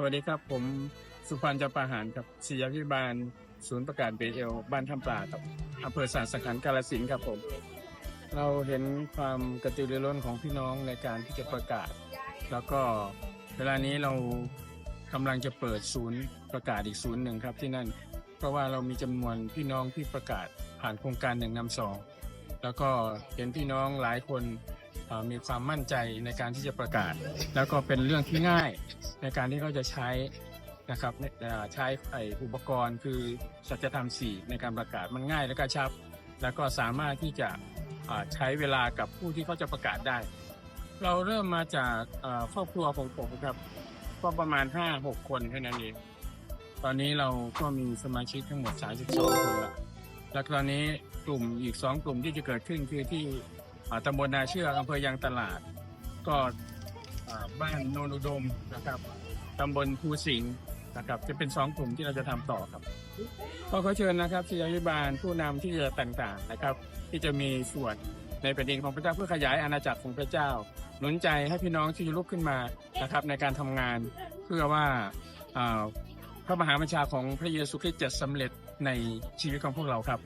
สวัสดีครับ ผมสุพันจำปาหารกับศิยพิบาล ศูนย์ประกาศเบเอลบ้านท่าปลาครับอำเภอสารสขันกาลสินครับผม เราเห็นความกระตือรือร้นของพี่น้องในการที่จะประกาศ แล้วก็เวลานี้เรากำลังจะเปิดศูนย์ประกาศอีกศูนย์หนึ่งครับที่นั่น เพราะว่าเรามีจำนวนพี่น้องที่ประกาศผ่านโครงการหนึ่งนำสองแล้วก็เห็นพี่น้องหลายคน มีความมั่นใจในการที่จะประกาศ แล้วก็เป็นเรื่องที่ง่ายในการที่เขาจะใช้นะครับใช้ไออุปกรณ์คือสัจธรรมสี่ในการประกาศมันง่ายและกระชับ แล้วก็สามารถที่จะใช้เวลากับผู้ที่เขาจะประกาศได้ เราเริ่มมาจากครอบครัวของผมครับก็ประมาณ 5-6 คนแค่นั้นเองตอนนี้เราก็มีสมาชิกทั้งหมด 32 คนละแล้วตอนนี้กลุ่มอีก 2 กลุ่มที่จะเกิดขึ้นคือที่ ตำบลนาเชือกอำเภอยางตลาด ก็บ้านโนนอุดมนะครับตำบลภูสิงห์นะครับจะเป็น2กลุ่มที่เราจะทำต่อครับก็ขอเชิญนะครับศิยาวิบาลผู้นำที่จะต่างๆนะครับ ที่จะมีส่วนในแผ่นดินของพระเจ้าเพื่อขยายอาณาจักรของพระเจ้า หนุนใจให้พี่น้องที่จะลุกขึ้นมานะครับ ในการทำงานเพื่อว่าพระมหาบัญชาของพระเยซูคริสต์จะสำเร็จในชีวิตของพวกเราครับ